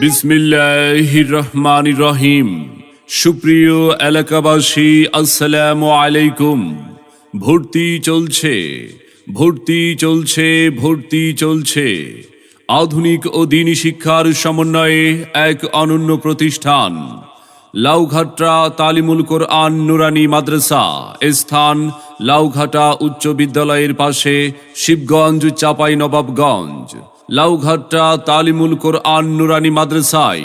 বিসমিল্লাহির রহমান রহিম। সুপ্রিয় এলাকাবাসী, আসসালামু আলাইকুম। ভর্তি চলছে ভর্তি চলছে ভর্তি চলছে। আধুনিক ও দিনী শিক্ষার সমন্বয়ে এক অনন্য প্রতিষ্ঠান। লাউঘাট্রা তালিমুল কোরআন নুরানি মাদ্রাসা, স্থান লাউঘাটা উচ্চ বিদ্যালয়ের পাশে শিবগঞ্জ চাপাই নবাবগঞ্জ লাউঘাট্টা তালিমুল কোরআন নুরানি মাদ্রাসায়।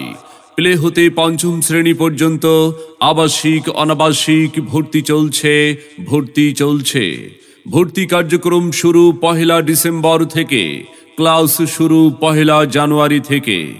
প্লে হতে পঞ্চম শ্রেণি পর্যন্ত আবাসিক, অনাবাসিক, ভর্তি চলছে ভর্তি চলছে। ভর্তি কার্যক্রম শুরু পহেলা ডিসেম্বর থেকে, ক্লাস শুরু পহেলা জানুয়ারি থেকে।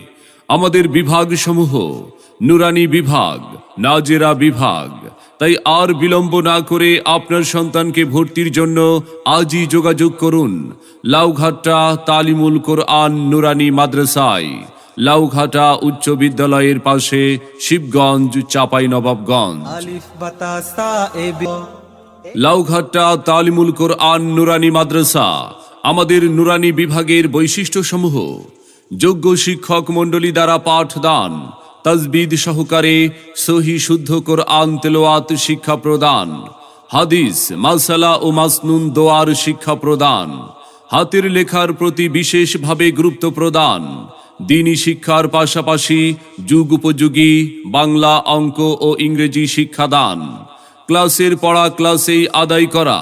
আমাদের বিভাগসমূহ নুরানি বিভাগ, নাজেরা বিভাগ তাই আর বিলম্ব না করে আপনার সন্তানকে ভর্তির জন্য আজই যোগাযোগ করুন। লাউঘাট্টা তালিমুল কোরআন নুরানি মাদ্রাসায়। লাউঘাটা উচ্চ বিদ্যালয়ের পাশে শিবগঞ্জ চাপাই নবাবগঞ্জ। লাউঘাট্টা তালিমুল কোরআন নুরানি মাদ্রাসা আমাদের নুরানি বিভাগের বৈশিষ্ট্যসমূহ। যোগ্য শিক্ষক মণ্ডলী দ্বারা পাঠদান তাজবিদ সহকারে সহি শুদ্ধ কোরআন তেলোয়াত শিক্ষা প্রদান। হাদিস, মাসালা ও মাসনুন দোয়ার শিক্ষা প্রদান। হাতের লেখার প্রতি বিশেষভাবে গুরুত্ব প্রদান। দিনী শিক্ষার পাশাপাশি যুগ উপযোগী বাংলা অঙ্ক ও ইংরেজি শিক্ষাদান ক্লাসের পড়া ক্লাসেই আদায় করা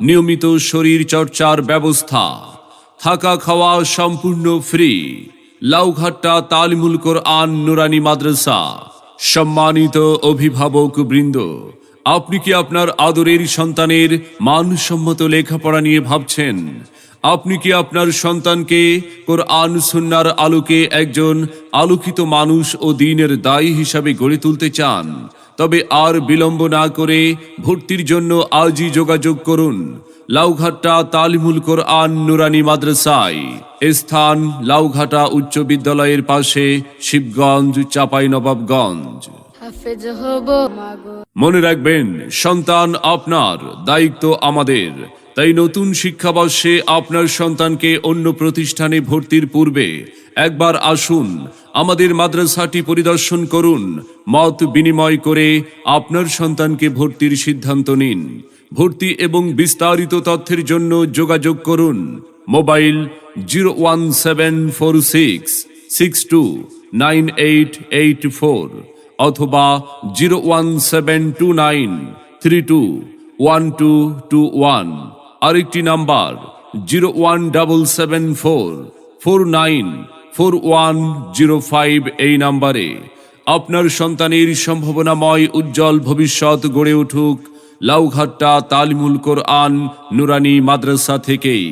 নিয়মিত শরীর চর্চার ব্যবস্থা। থাকা খাওয়া সম্পূর্ণ ফ্রি। লাউঘাট্টা তালিমুল কোরআন নুরানি মাদ্রাসা। সম্মানিত অভিভাবক বৃন্দ, আপনি কি আপনার আদরের সন্তানের মানসম্মত লেখাপড়া নিয়ে ভাবছেন? আপনি কি আপনার সন্তানকে কোরআন সুন্নার আলোকে একজন আলোকিত মানুষ ও দিনের দায়ী হিসাবে গড়ে তুলতে চান? তবে আর বিলম্ব না করে ভর্তির জন্য আজই যোগাযোগ করুন। লাউঘাটা তালিমুল কোরআন নুরানি মাদ্রাসায়। স্থান লাউঘাটা উচ্চ বিদ্যালয়ের পাশে শিবগঞ্জ চাপাই নবাবগঞ্জ মনে রাখবেন সন্তান আপনার দায়িত্ব আমাদের। তাই নতুন শিক্ষাবর্ষে আপনার সন্তানকে অন্য প্রতিষ্ঠানে ভর্তির পূর্বে একবার আসুন, আমাদের মাদ্রাসাটি পরিদর্শন করুন, মত বিনিময় করে আপনার সন্তানকে ভর্তির সিদ্ধান্ত নিন। ভর্তি এবং বিস্তারিত তথ্যের জন্য যোগাযোগ করুন, mobile zero one seven four six six two nine eight eight four অথবা zero one seven two nine three two one two two one. আরেকটি number, zero one double seven four four nine, four one zero five এই নাম্বারে। আপনার সন্তানের সম্ভাবনাময় উজ্জ্বল ভবিষ্যৎ গড়ে উঠুক লাউঘাট্টা তালিমুল কোরআন নুরানি মাদ্রাসা থেকেই।